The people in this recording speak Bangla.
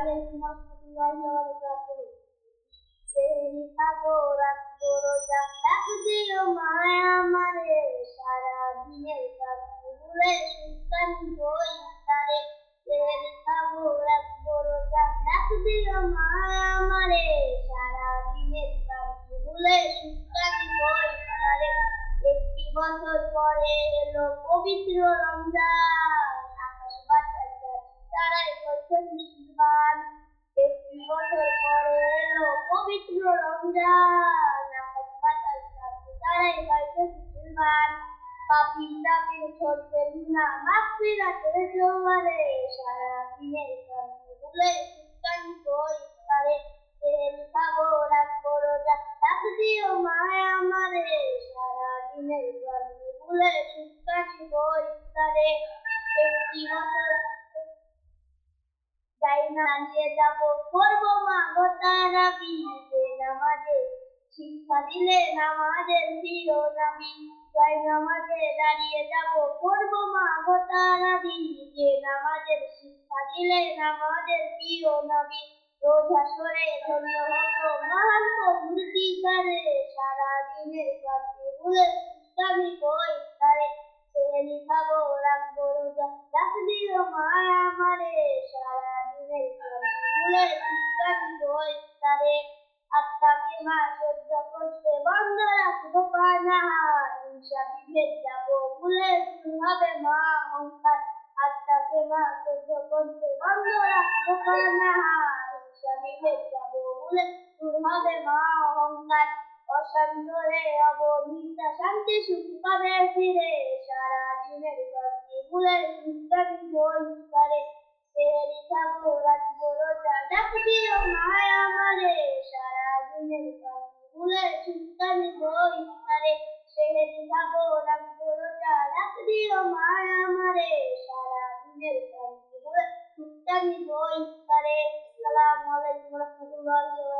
আলাইকুম রহমতুল্লাহি ওয়া বারাকাতুহু সেহরি খাব রাখব রোজা দিও মায়া আমারে সারা দিনের ভুলে সুস্কান বই তারে সেহরি খাব রাখব রোজা ডাক দিও মায়া আমারে সারা দিনের ভুলে সুস্কান বই তারে একটি বছর পরে এলো পবিত্র রমজান। পবিত্র রমজান আকাশ বাতাস তারাই বলছে মুসলমান পাপি তাপির ছোটে গুনা মাগফিরাতের জোয়ারে সারা দিনের ভুলে সুস্কান বই তারে তেল খাব রাখব রোজা ডাক দিও মায় আমারে সারা দিনের ভুলে সুস্কান বই তারে একটি বছর যাই না নিয়ে যাব, করব মা গো তারাবি নামাজে। শিক্ষা দিলে নামাজের প্রিয় নবী যাই নামাজে দাঁড়িয়ে যাব, করব মা গো তারাবি যে নামাজের শিক্ষা দিলে নামাজের প্রিয় নবী রোজা সরে ধন্য হব মহান মূর্তি তারে সারা দিনের কাছে ভুলে আমি বই তারে সেহরি খাব রাখব রোজা ডাক দিও মায়া আমারে। সারা তারে আত্মাকে মা সহ্য করতে বন্ধ রাখব পানাহার হিংসা যাব, ভুলে দূর হবে মা অহংকার। আত্মাকে মা সহ্য করতে বন্ধ রাখব পানাহার হিংসা যাব, ভুলে দূর হবে মা অহংকার। অশান্ত রে অবনীতা শান্তি সুখ পাবে ফিরে। সারা দিনের কাছে ভুলে সুস্থানি বই সুস্থানি বই করে সেরি খাব রাখব রোজা ডাক দিও মায় আমারে সারা দিনের কাছে ভুলে সুস্থানি বই করে আসসালামু আলাইকুম রহমতুল্লাহি ওয়া বারাকাতুহু